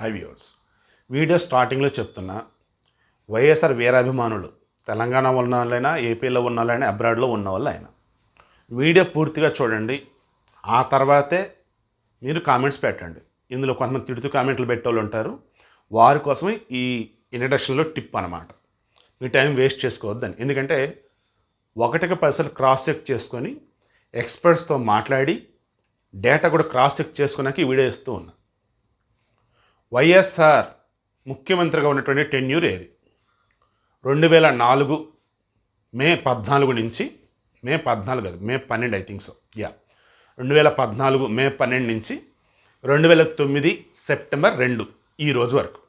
High viewers. Video స్టార్టింగ్లో చెప్తున్నా వైఎస్ఆర్ వీరాభిమానులు తెలంగాణ ఉన్న వాళ్ళైనా ఏపీలో ఉన్న వాళ్ళైనా అబ్రాడ్లో ఉన్న వాళ్ళు ఆయన వీడియో పూర్తిగా చూడండి. ఆ తర్వాతే మీరు కామెంట్స్ పెట్టండి. ఇందులో కొంతమంది తిడుతూ కామెంట్లు పెట్టేవాళ్ళు ఉంటారు. వారి కోసమే ఈ ఇంట్రడక్షన్లో టిప్ అనమాట మీ టైం వేస్ట్ చేసుకోవద్దని. ఎందుకంటే ఒకటికి పైసలు క్రాస్ చెక్ చేసుకొని ఎక్స్పర్ట్స్తో మాట్లాడి డేటా కూడా క్రాస్ చెక్ చేసుకున్నాక ఈ వీడియో ఇస్తూ ఉన్నా. వైఎస్ఆర్ ముఖ్యమంత్రిగా ఉన్నటువంటి టెన్యూర్ ఏది? రెండు వేల నాలుగు మే పద్నాలుగు నుంచి మే పద్నాలుగు కాదు మే పన్నెండు ఐ థింక్ సో యా రెండు వేల పద్నాలుగు మే పన్నెండు నుంచి రెండు వేల తొమ్మిది సెప్టెంబర్ రెండు ఈ రోజు వరకు.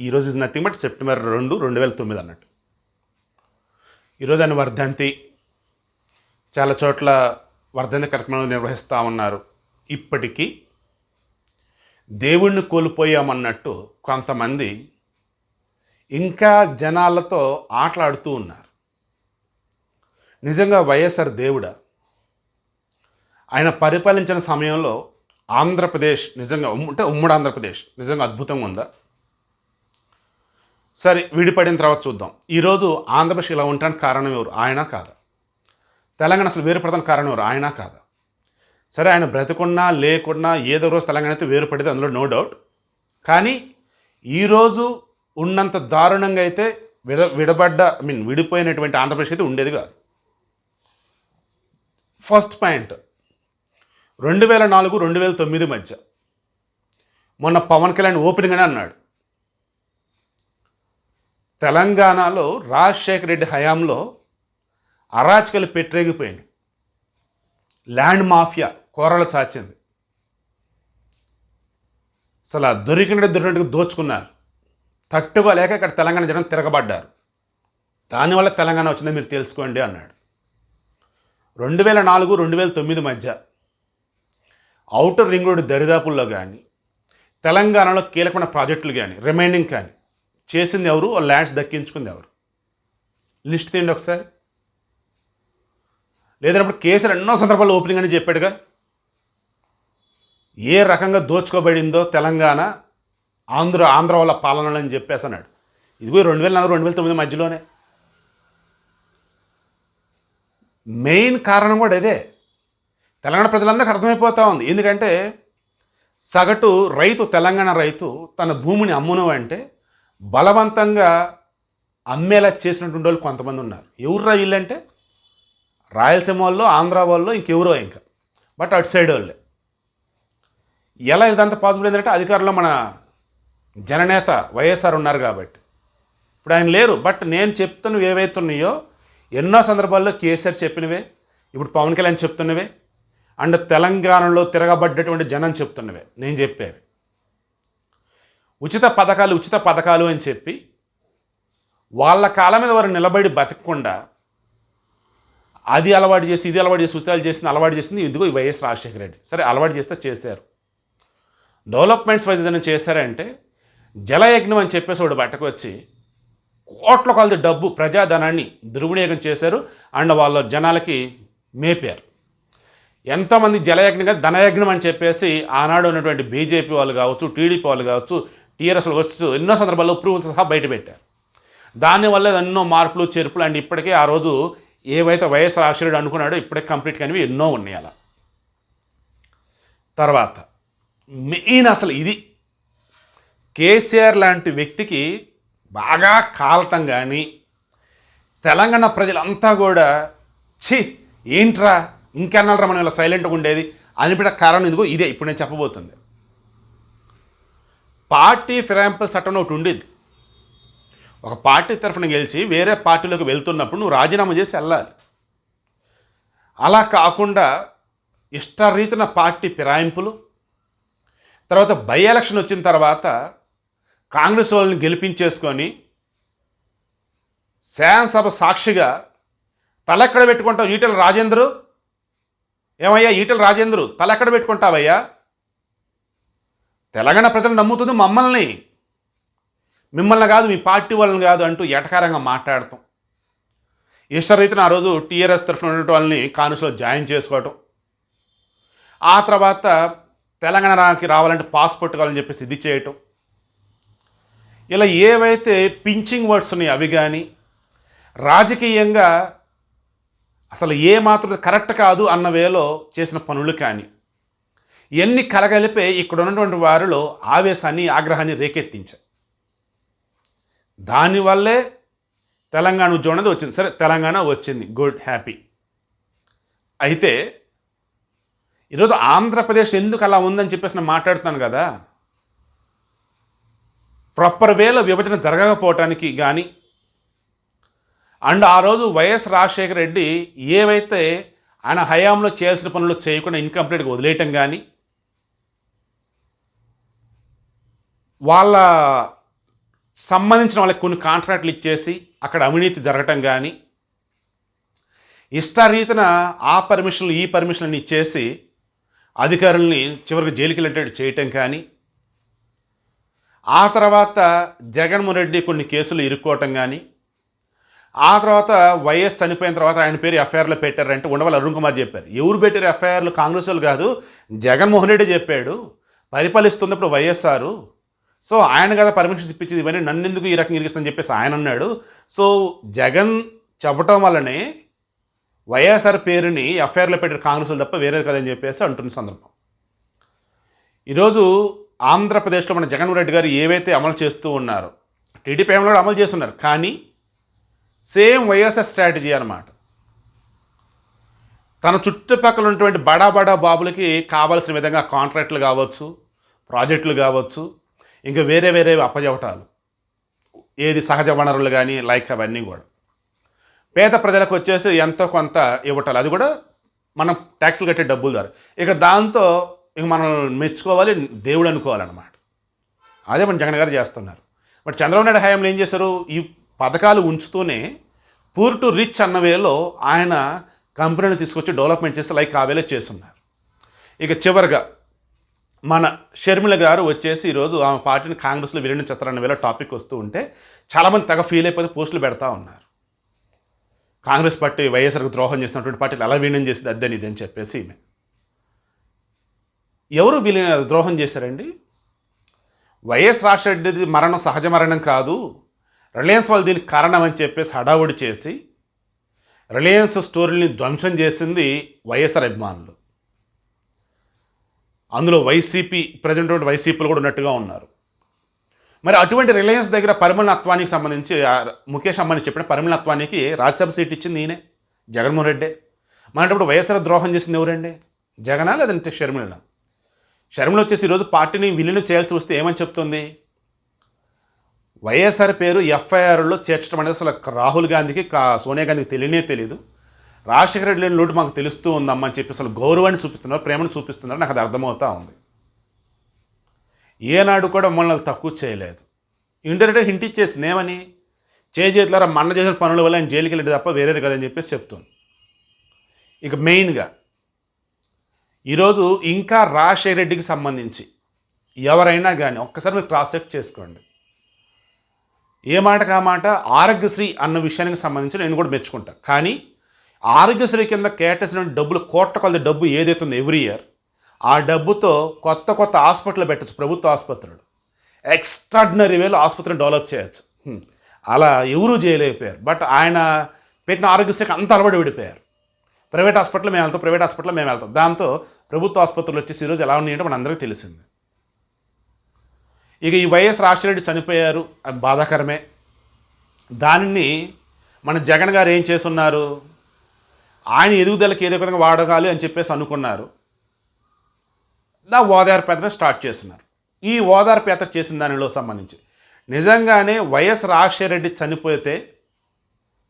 ఈ రోజు ఇస్ నథింగ్ బట్ సెప్టెంబర్ రెండు రెండు వేల తొమ్మిది అన్నట్టు. ఈరోజు ఆయన వర్ధంతి చాలా చోట్ల వర్ధంతి కార్యక్రమాలు నిర్వహిస్తూ ఉన్నారు. ఇప్పటికీ దేవుణ్ణి కోల్పోయామన్నట్టు కొంతమంది ఇంకా జనాలతో ఆటలాడుతూ ఉన్నారు. నిజంగా వైఎస్ఆర్ దేవుడా? ఆయన పరిపాలించిన సమయంలో ఆంధ్రప్రదేశ్ నిజంగా ఉమ్- అంటే ఉమ్మడి ఆంధ్రప్రదేశ్ నిజంగా అద్భుతంగా ఉందా? సరే విడిపడిన తర్వాత చూద్దాం. ఈరోజు ఆంధ్రప్రదేశ్ ఇలా ఉండడానికి కారణం ఎవరు? ఆయన కాదా? తెలంగాణ అసలు వేరుపడడానికి కారణం ఎవరు? ఆయన కాదా? సరే ఆయన బ్రతుకున్నా లేకున్నా ఏదో రోజు తెలంగాణ అయితే వేరుపడేది అందులో నో డౌట్ కానీ ఈరోజు ఉన్నంత దారుణంగా అయితే విడ విడబడ్డ ఐ మీన్ విడిపోయినటువంటి ఆంధ్రప్రదేశ్ అయితే ఉండేది కాదు. ఫస్ట్ పాయింట్ రెండు వేల నాలుగు రెండు వేల తొమ్మిది మధ్య మొన్న పవన్ కళ్యాణ్ ఓపెనింగ్ అని అన్నాడు. తెలంగాణలో రాజశేఖర రెడ్డి హయాంలో అరాచకలు పెట్టరేగిపోయినాయి. ల్యాండ్ మాఫియా కూరలు చాచింది. అసలు ఆ దొరికినట్టు దొరికినట్టుగా దోచుకున్నారు. తట్టుకోలేక ఇక్కడ తెలంగాణ జనం తిరగబడ్డారు. దానివల్ల తెలంగాణ వచ్చిందని మీరు తెలుసుకోండి అన్నాడు. రెండు వేల నాలుగు రెండు వేల తొమ్మిది మధ్య అవుటర్ రింగ్ రోడ్డు దరిదాపుల్లో కానీ తెలంగాణలో కీలకమైన ప్రాజెక్టులు కానీ రిమైనింగ్ కానీ చేసింది ఎవరు? ల్యాండ్స్ దక్కించుకుంది ఎవరు? లిస్ట్ తీయండి ఒకసారి. లేదన్నప్పుడు కేసులు ఎన్నో సందర్భాల్లో ఓపెనింగ్ అని చెప్పాడుగా. ఏ రకంగా దోచుకోబడిందో తెలంగాణ ఆంధ్ర ఆంధ్ర వాళ్ళ పాలనలు అని చెప్పేసి అన్నాడు ఇదిగో రెండు వేల నాలుగు రెండు వేల తొమ్మిది మధ్యలోనే. మెయిన్ కారణం కూడా ఇదే. తెలంగాణ ప్రజలందరికీ అర్థమైపోతూ ఉంది. ఎందుకంటే సగటు రైతు తెలంగాణ రైతు తన భూమిని అమ్మును అంటే బలవంతంగా అమ్మేలా చేసినటువంటి వాళ్ళు కొంతమంది ఉన్నారు. ఎవర్రా వీళ్ళంటే రాయలసీమ వాళ్ళు ఆంధ్ర వాళ్ళు ఇంకెవరో ఇంకా. బట్ అటు సైడ్ వాళ్ళే. ఎలా ఇదంతా పాసిబుల్ ఏంటంటే అధికారంలో మన జననేత వైఎస్ఆర్ ఉన్నారు కాబట్టి. ఇప్పుడు ఆయన లేరు బట్ నేను చెప్తున్నవి ఏవైతే ఉన్నాయో ఎన్నో సందర్భాల్లో కేసీఆర్ చెప్పినవే ఇప్పుడు పవన్ కళ్యాణ్ చెప్తున్నవే అండ్ తెలంగాణలో తిరగబడ్డటువంటి జనం చెప్తున్నవే నేను చెప్పేవి. ఉచిత పథకాలు ఉచిత పథకాలు అని చెప్పి వాళ్ళ కాలం మీద వారు నిలబడి బతకకుండా అది అలవాటు చేసి ఇది అలవాటు చేసి ఉత్తరాలు చేసింది అలవాటు చేసింది ఇదిగో ఈ వైఎస్ రాజశేఖర రెడ్డి. సరే అలవాటు చేస్తే చేశారు. డెవలప్మెంట్స్ వైజ్ ఏదైనా చేశారంటే జలయజ్ఞం అని చెప్పేసి వాడు బయటకు వచ్చి కోట్ల కొలది డబ్బు ప్రజాధనాన్ని దుర్వినియోగం చేశారు అండ్ వాళ్ళ జనాలకి మేపారు. ఎంతోమంది జలయజ్ఞంగా ధనయజ్ఞం అని చెప్పేసి ఆనాడు ఉన్నటువంటి బీజేపీ వాళ్ళు కావచ్చు టీడీపీ వాళ్ళు కావచ్చు టీఆర్ఎస్ వచ్చు ఎన్నో సందర్భాల్లో అప్రూవల్స్ సహా బయట పెట్టారు. దానివల్ల ఎన్నో మార్పులు చేర్పులు అండ్ ఇప్పటికే ఆ రోజు ఏవైతే వైఎస్ రాజశేఖరుడు అనుకున్నాడో ఇప్పుడే కంప్లీట్ కానివి ఎన్నో ఉన్నాయి అలా. తర్వాత మెయిన్ అసలు ఇది. కేసీఆర్ లాంటి వ్యక్తికి బాగా కాలటం కానీ తెలంగాణ ప్రజలంతా కూడా ఛీ ఏంట్రా ఇంకెన్నాళ్ళరా మనం ఇలా సైలెంట్గా ఉండేది అనిపించ కారణం ఇదిగో ఇదే ఇప్పుడు నేను చెప్పబోతుంది. పార్టీ ఫిరాయింపుల చట్టం ఒకటి ఉండేది ఒక పార్టీ తరఫున గెలిచి వేరే పార్టీలోకి వెళ్తున్నప్పుడు నువ్వు రాజీనామా చేసి వెళ్ళాలి. అలా కాకుండా ఇష్టరీతిన పార్టీ ఫిరాయింపులు తర్వాత బై ఎలక్షన్ వచ్చిన తర్వాత కాంగ్రెస్ వాళ్ళని గెలిపించేసుకొని శాసనసభ సాక్షిగా తలెక్కడ పెట్టుకుంటావు ఈటల రాజేంద్రు? ఏమయ్యా ఈటల రాజేంద్రు తలెక్కడ పెట్టుకుంటావయ్యా? తెలంగాణ ప్రజలు నమ్ముతుంది మమ్మల్ని. మిమ్మల్ని కాదు మీ పార్టీ వాళ్ళని కాదు అంటూ ఎటకారంగా మాట్లాడతాం. ఇష్టరీతిన ఆ రోజు టీఆర్ఎస్ తరఫున ఉన్నటువంటి వాళ్ళని కాంగ్రెస్లో జాయిన్ చేసుకోవటం. ఆ తర్వాత తెలంగాణకి రావాలంటే పాస్పోర్ట్ కావాలని చెప్పేసి ఇది చేయటం. ఇలా ఏవైతే పించింగ్ వర్డ్స్ ఉన్నాయో అవి కానీ రాజకీయంగా అసలు ఏ మాత్రం కరెక్ట్ కాదు అన్న వేలో చేసిన పనులు కానీ ఇవన్నీ కలగలిపే ఇక్కడ ఉన్నటువంటి వారిలో ఆవేశాన్ని ఆగ్రహాన్ని రేకెత్తించాయి. దానివల్లే తెలంగాణ ఉద్యమం అనేది వచ్చింది. సరే తెలంగాణ వచ్చింది. Good happy. అయితే ఈరోజు ఆంధ్రప్రదేశ్ ఎందుకు అలా ఉందని చెప్పేసి నేను మాట్లాడుతాను కదా. ప్రాపర్ వేలో విభజన జరగకపోవటానికి కానీ అండ్ ఆ రోజు వైఎస్ రాజశేఖర రెడ్డి ఏవైతే ఆయన హయాంలో చేయాల్సిన పనులు చేయకుండా ఇన్కంప్లీట్గా వదిలేయటం కానీ వాళ్ళ సంబంధించిన వాళ్ళకి కొన్ని కాంట్రాక్ట్లు ఇచ్చేసి అక్కడ అవినీతి జరగటం కానీ ఇష్టారీతన ఆ పర్మిషన్లు ఈ పర్మిషన్లు ఇచ్చేసి అధికారుల్ని చివరికి జైలుకి వెళ్ళేటట్టు చేయటం కానీ ఆ తర్వాత జగన్మోహన్ రెడ్డి కొన్ని కేసులు ఇరుక్కోవటం కానీ ఆ తర్వాత వైఎస్ చనిపోయిన తర్వాత ఆయన పేరు ఎఫ్ఐఆర్లో పెట్టారంటే ఉండవల్లి అరుణ్ కుమార్ చెప్పారు. ఎవరు పెట్టారు ఎఫ్ఐఆర్లు? కాంగ్రెస్ వాళ్ళు కాదు జగన్మోహన్ రెడ్డి చెప్పాడు పరిపాలిస్తున్నప్పుడు వైఎస్ఆర్ సో ఆయన కదా పర్మిషన్స్ ఇప్పించింది ఇవన్నీ నన్ను ఎందుకు ఈ రకంగా ఇరిగిస్తుందని చెప్పేసి ఆయన అన్నాడు. సో జగన్ చెప్పటం వల్లనే వైఎస్ఆర్ పేరుని ఎఫ్ఐఆర్లో పెట్టిన కాంగ్రెస్లు తప్ప వేరేది కదని చెప్పేసి అంటున్న సందర్భం. ఈరోజు ఆంధ్రప్రదేశ్లో మన జగన్మోహన్ రెడ్డి గారు ఏవైతే అమలు చేస్తూ ఉన్నారో టీడీపీ ఏమో అమలు చేస్తున్నారు కానీ సేమ్ వైఎస్ఆర్ స్ట్రాటజీ అనమాట తన చుట్టుపక్కల ఉన్నటువంటి బడా బడా బాబులకి కావాల్సిన విధంగా కాంట్రాక్ట్లు కావచ్చు ప్రాజెక్టులు కావచ్చు ఇంకా వేరే వేరే అప్పజవటాలు ఏది సహజ వనరులు కానీ లైక్ అవన్నీ కూడా. పేద ప్రజలకు వచ్చేసి ఎంతో కొంత ఇవ్వటాలు. అది కూడా మనం ట్యాక్స్లు కట్టే డబ్బులు ద్వారా. ఇక దాంతో ఇక మనం మెచ్చుకోవాలి దేవుడు అనుకోవాలన్నమాట. అదే మన జగన్ గారు చేస్తున్నారు. బట్ చంద్రబాబు నాయుడు హయాంలో ఏం చేశారు? ఈ పథకాలు ఉంచుతూనే పూర్ టు రిచ్ అన్న వేలో ఆయన కంపెనీని తీసుకొచ్చి డెవలప్మెంట్ చేసి లైక్ ఆ వేలో చేస్తున్నారు. ఇక చివరిగా మన షర్మిల గారు వచ్చేసి ఈరోజు ఆమె పార్టీని కాంగ్రెస్లో విలీనం చేస్తారన్న వేళ టాపిక్ వస్తూ ఉంటే చాలామంది తెగ ఫీల్ అయిపోతే పోస్టులు పెడతా ఉన్నారు. కాంగ్రెస్ పార్టీ వైఎస్ఆర్కి ద్రోహం చేసినటువంటి పార్టీలు ఎలా విలీనం చేసింది అద్దని ఇది అని చెప్పేసి ఈమె. ఎవరు విలీన ద్రోహం చేశారండి? వైఎస్ రాజశేఖరెడ్డిది మరణం సహజ మరణం కాదు రిలయన్స్ వాళ్ళు దీనికి కారణం అని చెప్పేసి హడావుడి చేసి రిలయన్స్ స్టోరీని ధ్వంసం చేసింది వైఎస్ఆర్ అభిమానులు. అందులో వైసీపీ ప్రజెంట్ వైసీపీలు కూడా ఉన్నట్టుగా ఉన్నారు. మరి అటువంటి రిలయన్స్ దగ్గర పరిమళనత్వానికి సంబంధించి ముఖేష్ అంబానీ చెప్పిన పరిమళనత్వానికి రాజ్యసభ సీట్ ఇచ్చింది ఈయనే జగన్మోహన్ రెడ్డి. మనటప్పుడు వైఎస్ఆర్ ద్రోహం చేసింది ఎవరండి? జగనా లేదంటే షర్మిలనా షర్మిల వచ్చేసి ఈరోజు పార్టీని విలీనం చేయాల్సి వస్తే ఏమని చెప్తుంది? వైఎస్ఆర్ పేరు ఎఫ్ఐఆర్లో చేర్చడం అనేది అసలు రాహుల్ గాంధీకి సోనియా గాంధీకి తెలియనే తెలియదు రాజశేఖర రెడ్డి లేని లోటు మాకు తెలుస్తూ ఉందమ్మా అని చెప్పి అసలు గౌరవాన్ని చూపిస్తున్నారు ప్రేమను చూపిస్తున్నారు నాకు అది అర్థమవుతా ఉంది. ఏనాడు కూడా మమ్మల్ని తక్కువ చేయలేదు. ఇంటర్నెట్ హింట్ ఇచ్చేసింది ఏమని? చేజేతులారా మన్న చేసిన పనుల వల్ల ఆయన జైలుకి వెళ్ళేది తప్ప వేరేది కదని చెప్పేసి చెప్తుంది. ఇక మెయిన్గా ఈరోజు ఇంకా రాజశేఖర రెడ్డికి సంబంధించి ఎవరైనా కానీ ఒక్కసారి మీరు క్రాస్ చెక్ చేసుకోండి. ఏ మాటకు ఆ మాట? ఆరోగ్యశ్రీ అన్న విషయానికి సంబంధించి నేను కూడా మెచ్చుకుంటా. కానీ ఆరోగ్యశ్రీ కింద కేటాయించిన డబ్బులు కోట్ల కొలది డబ్బు ఏదైతే ఉందో ఎవ్రీ ఇయర్ ఆ డబ్బుతో కొత్త కొత్త హాస్పిటల్ పెట్టచ్చు ప్రభుత్వ ఆసుపత్రులు. ఎక్స్ట్రాడినరీ వేలో ఆసుపత్రిని డెవలప్ చేయొచ్చు. Hmm. అలా ఎవరూ చేయలేకపోయారు. బట్ ఆయన పెట్టిన ఆరోగ్యశ్రీకి అంత అలవాటు విడిపోయారు. ప్రైవేట్ హాస్పిటల్ మేము వెళ్తాం ప్రైవేట్ హాస్పిటల్ మేము వెళ్తాం. దాంతో ప్రభుత్వ ఆసుపత్రులు వచ్చేసి ఈరోజు ఎలా ఉన్నాయంటే మనందరికీ తెలిసింది. ఇక ఈ వైఎస్ రాజశేఖరరెడ్డి చనిపోయారు అది బాధాకరమే. దానిని మన జగన్ గారు ఏం చేస్తున్నారు? ఆయన ఎదుగుదలకి ఏదో విధంగా వాడగాలి అని చెప్పేసి అనుకున్నారు. దా ఓదార్పు యాత్ర స్టార్ట్ చేస్తున్నారు. ఈ ఓదార్పు యాత్ర చేసిన దానిలో సంబంధించి. నిజంగానే వైఎస్ రాజశేఖర రెడ్డి చనిపోతే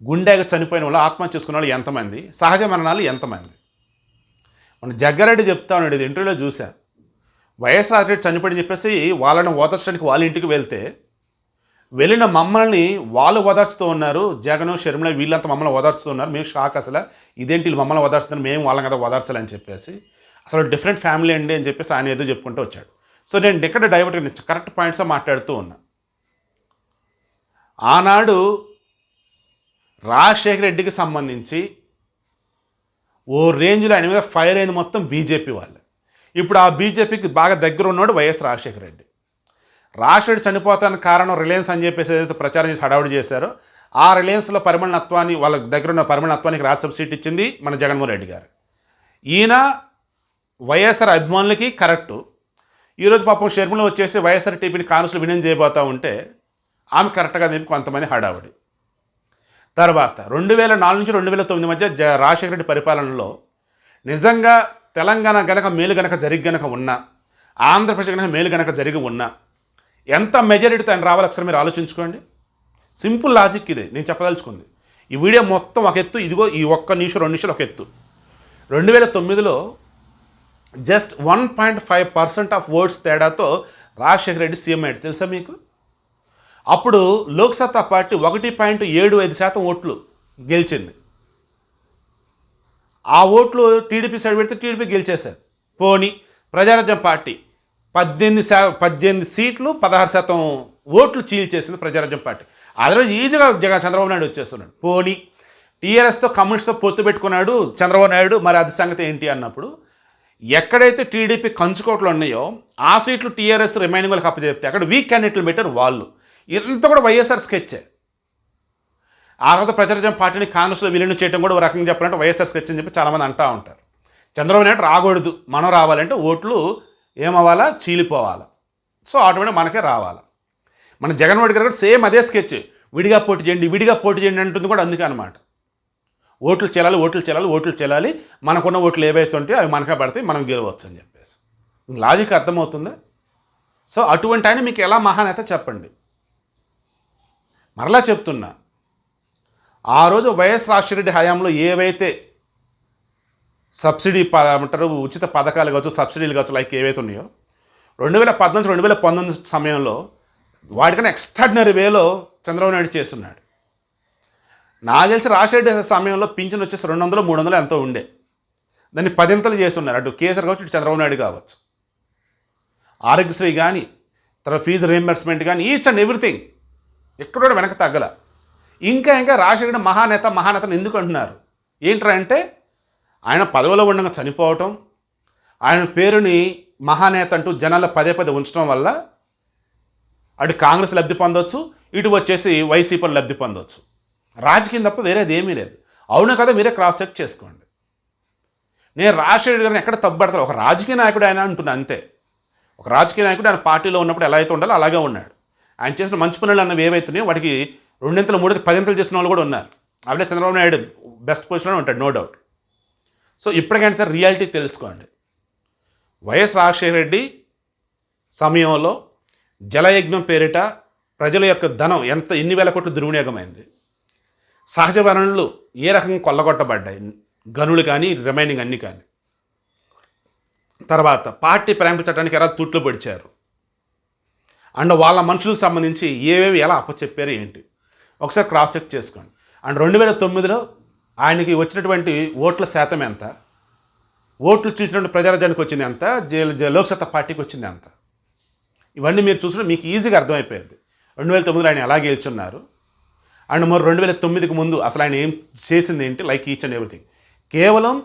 గుండెగా చనిపోయిన వాళ్ళు ఆత్మహత్య చేసుకున్న వాళ్ళు ఎంతమంది? సహజ మరణాలు ఎంతమంది? మన జగ్గారెడ్డి చెప్తా ఉన్నాడు ఇది ఇంటర్వ్యూలో చూశాను వైఎస్ రాజశేఖర చనిపోయి చెప్పేసి వాళ్ళని ఓదర్చడానికి వాళ్ళ ఇంటికి వెళ్తే వెళ్ళిన మమ్మల్ని వాళ్ళు ఓదార్చుతూ ఉన్నారు. జగన్ షర్మిల వీళ్ళంతా మమ్మల్ని ఓదార్చుతూ ఉన్నారు. మేము షాక్ అసలు. ఇదేంటి మమ్మల్ని ఓదార్చుతున్నారు? మేము వాళ్ళని కదా ఓదార్చాలని చెప్పేసి. అసలు డిఫరెంట్ ఫ్యామిలీ అండి అని చెప్పేసి ఆయన ఏదో చెప్పుకుంటూ వచ్చాడు. సో నేను ఇక్కడ డైవర్ట్ కరెక్ట్ పాయింట్స్ మాట్లాడుతూ ఉన్నా. ఆనాడు రాజశేఖర రెడ్డికి సంబంధించి ఓ రేంజ్లో ఆయన మీద ఫైర్ అయింది మొత్తం బీజేపీ వాళ్ళు. ఇప్పుడు ఆ బీజేపీకి బాగా దగ్గర ఉన్నాడు వైఎస్ రాజశేఖర రెడ్డి. రాష్ట్రుడు చనిపోతానికి కారణం రిలయన్స్ అని చెప్పేసి ఏదైతే ప్రచారం చేసి హడావుడి చేశారో ఆ రిలయన్స్లో పరిమళనత్వాన్ని వాళ్ళ దగ్గర ఉన్న పరిమళనత్వానికి రాజ్యసభ సీట్ ఇచ్చింది మన జగన్మోహన్ రెడ్డి గారు. ఈయన వైఎస్ఆర్ అభిమానులకి కరెక్టు. ఈరోజు పాపం షర్మిల వచ్చేసి వైఎస్ఆర్ టీపీని కానుసులు వినయం చేయబోతా ఉంటే ఆమె కరెక్ట్గా చెప్పి కొంతమంది హడావుడి. తర్వాత రెండు వేల నాలుగు నుంచి రెండు వేల తొమ్మిది మధ్య జ రాజశేఖర రెడ్డి పరిపాలనలో నిజంగా తెలంగాణ గనక మేలు గనక జరిగి గనక ఉన్నా ఆంధ్రప్రదేశ్ గనక మేలు గనక జరిగి ఉన్నా ఎంత మెజారిటీతో ఆయన రావాలి ఒకసారి మీరు ఆలోచించుకోండి. సింపుల్ లాజిక్ ఇదే నేను చెప్పదలుచుకుంది. ఈ వీడియో మొత్తం ఒక ఎత్తు ఇదిగో ఈ ఒక్క నిమిషం రెండు నిమిషాలు ఒక ఎత్తు. రెండు వేల తొమ్మిదిలో just one point five percent of votes తేడాతో రాజశేఖర రెడ్డి సీఎం అయ్యాడు. తెలుసా మీకు? అప్పుడు లోక్సత్తా పార్టీ ఒకటి పాయింట్ ఏడు ఐదు శాతం ఓట్లు గెలిచింది. ఆ ఓట్లు టీడీపీ సైడ్ పెడితే టీడీపీ గెలిచేశారు. పోని ప్రజారాజ్యం పార్టీ పద్దెనిమిది శా పద్దెనిమిది సీట్లు పదహారు శాతం ఓట్లు చీల్చేసింది ప్రజారాజ్యం పార్టీ. అదర్వైజ్ ఈజీగా జగన్ చంద్రబాబు నాయుడు వచ్చేస్తున్నాడు. పోనీ టీఆర్ఎస్తో కమ్యూనిస్ట్తో పొత్తు పెట్టుకున్నాడు చంద్రబాబు నాయుడు. మరి అది సంగతి ఏంటి అన్నప్పుడు ఎక్కడైతే టీడీపీ కంచుకోట్లు ఉన్నాయో ఆ సీట్లు టీఆర్ఎస్ రిమైనింగ్ వాళ్ళకి అప్పచెప్తే అక్కడ వీక్ క్యాండిడేట్లు పెట్టారు వాళ్ళు. ఇంత కూడా వైఎస్ఆర్ స్కెచ్చే ఆ తర్వాత ప్రచారం పార్టీని కాంగ్రెస్లో విలీనం చేయడం కూడా ఒక రకంగా చెప్పాలంటే వైఎస్ఆర్ స్కెచ్ అని చెప్పి చాలామంది అంటూ ఉంటారు. చంద్రబాబు నాయుడు రాకూడదు. మనం రావాలంటే ఓట్లు ఏమవ్వాలా? చీలిపోవాలా. సో ఆటోమేటిక్ మనకే రావాలి. మన జగన్మోహన్ గారు కూడా సేమ్ అదే స్కెచ్. విడిగా పోటీ చేయండి విడిగా పోటీ చేయండి అంటుంది కూడా అందుకే అనమాట ఓట్లు చెల్లాలి ఓట్లు చెల్లాలి ఓట్లు చెల్లాలి మనకున్న ఓట్లు ఏవైతే ఉంటాయో అవి మనకే పడితే మనం గెలవచ్చు అని చెప్పేసి లాజిక్ అర్థమవుతుందా? సో అటువంటి ఆయన మీకు ఎలా మహానేత చెప్పండి. మరలా చెప్తున్నా. ఆ రోజు వైఎస్ రాజశేఖర హయాంలో ఏవైతే సబ్సిడీ అంటారు ఉచిత పథకాలు కావచ్చు సబ్సిడీలు కావచ్చు లైక్ ఏవైతే ఉన్నాయో రెండు వేల పద్నాలుగు రెండు వేల పంతొమ్మిది సమయంలో వాటికన్నా ఎక్స్ట్రాడినరీ వేలో చంద్రబాబు నాయుడు చేస్తున్నాడు. నాకు తెలిసి రాజశేఖర సమయంలో పింఛన్ వచ్చేసి రెండు వందలు మూడు వందలు ఎంతో ఉండే. దాన్ని పదింతలు చేస్తున్నారు. అటు కేసీఆర్ కావచ్చు ఇటు చంద్రబాబు నాయుడు కావచ్చు. ఆరోగ్యశ్రీ కానీ తర్వాత ఫీజు రీఎంబర్స్మెంట్ కానీ ఈచ్ అండ్ ఎవ్రీథింగ్ ఎక్కడ కూడా వెనక తగ్గల. ఇంకా ఇంకా రాజశేఖర మహానేత మహానేతను ఎందుకు అంటున్నారు? ఏంట్రా అంటే ఆయన పదవిలో ఉండగా చనిపోవటం ఆయన పేరుని మహానేత అంటూ జనాల్లో పదే పదే ఉంచడం వల్ల అటు కాంగ్రెస్ లబ్ధి పొందొచ్చు ఇటు వచ్చేసి వైసీపీలు లబ్ధి పొందొచ్చు. రాజకీయం తప్ప వేరేది ఏమీ లేదు. అవును కదా మీరే క్రాస్ చెక్ చేసుకోండి. నేను రాజశేఖర్ గారిని ఎక్కడ తప్పుపడతాను ఒక రాజకీయ నాయకుడు ఆయన అంటున్నా అంతే. ఒక రాజకీయ నాయకుడు ఆయన పార్టీలో ఉన్నప్పుడు ఎలా అయితే ఉండాలో అలాగే ఉన్నాడు. ఆయన చేసిన మంచి పనులు అన్నవి ఏవైతున్నాయో వాటికి రెండింతలు మూడింతలు పదింతలు చేసిన వాళ్ళు కూడా ఉన్నారు. అప్పుడే చంద్రబాబు నాయుడు బెస్ట్ పొజిషన్లో ఉంటాడు నో డౌట్ సో ఇప్పటికైనా సరే రియాలిటీ తెలుసుకోండి. వైఎస్ రాజశేఖర రెడ్డి సమయంలో జలయజ్ఞం పేరిట ప్రజల యొక్క ధనం ఎంత ఎన్ని వేల కోట్లు దుర్వినియోగమైంది. సహజ వనరులు ఏ రకంగా కొల్లగొట్టబడ్డాయి? గనులు కానీ రిమైనింగ్ అన్నీ కానీ. తర్వాత పార్టీ ప్రేమ చట్టానికి ఎలా తూట్లు పొడిచారు? అండ్ వాళ్ళ మనుషులకు సంబంధించి ఏవేవి ఎలా అప్పచెప్పారు ఏంటి? ఒకసారి క్రాస్ చెక్ చేసుకోండి. అండ్ రెండు వేల తొమ్మిదిలో ఆయనకి వచ్చినటువంటి ఓట్ల శాతం ఎంత? ఓట్లు చూసినటువంటి ప్రజారాజ్యానికి వచ్చింది ఎంత? లోక్సత్తా పార్టీకి వచ్చింది ఎంత? ఇవన్నీ మీరు చూసిన మీకు ఈజీగా అర్థమైపోయింది. రెండు వేల తొమ్మిదిలో ఆయన ఎలా గెలుచున్నారు? అండ్ మరి రెండు వేల తొమ్మిదికి ముందు అసలు ఆయన ఏం చేసింది ఏంటి? Like each and everything. కేవలం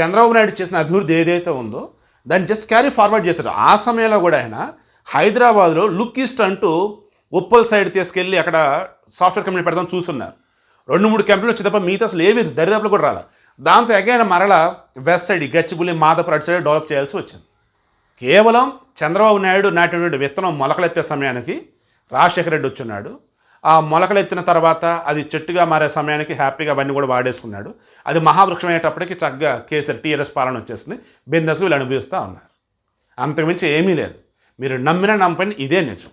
చంద్రబాబు నాయుడు చేసిన అభివృద్ధి ఏదైతే ఉందో దాన్ని జస్ట్ క్యారీ ఫార్వర్డ్ చేశారు. ఆ సమయంలో కూడా ఆయన హైదరాబాద్లో లుక్ ఈస్ట్ అంటూ ఉప్పల్ సైడ్ తీసుకెళ్ళి అక్కడ సాఫ్ట్వేర్ కంపెనీ పెడదాం చూస్తున్నారు రెండు మూడు కంపెనీలు వచ్చి తప్ప మిగతా అసలు ఏవి దరిదాపులు కూడా రాలే. దాంతో అగైన్ మరల వెస్ట్ సైడ్ గచ్చిబుల్లి మాధపూర్ అటు సైడ్ డెవలప్ చేయాల్సి వచ్చింది. కేవలం చంద్రబాబు నాయుడు నాటినటువంటి విత్తనం మొలకలెత్తే సమయానికి రాజశేఖర రెడ్డి వచ్చున్నాడు. ఆ మొలకలెత్తిన తర్వాత అది చెట్టుగా మారే సమయానికి హ్యాపీగా అవన్నీ కూడా వాడేసుకున్నాడు. అది మహావృక్షం అయ్యేటప్పటికి చక్కగా కేసీఆర్ టీఆర్ఎస్ పాలన వచ్చేసింది. బిందస్ వీళ్ళు అనుభవిస్తూ ఉన్నారు. అంతకుమించి ఏమీ లేదు. మీరు నమ్మిన నమ్మని ఇదే నిజం.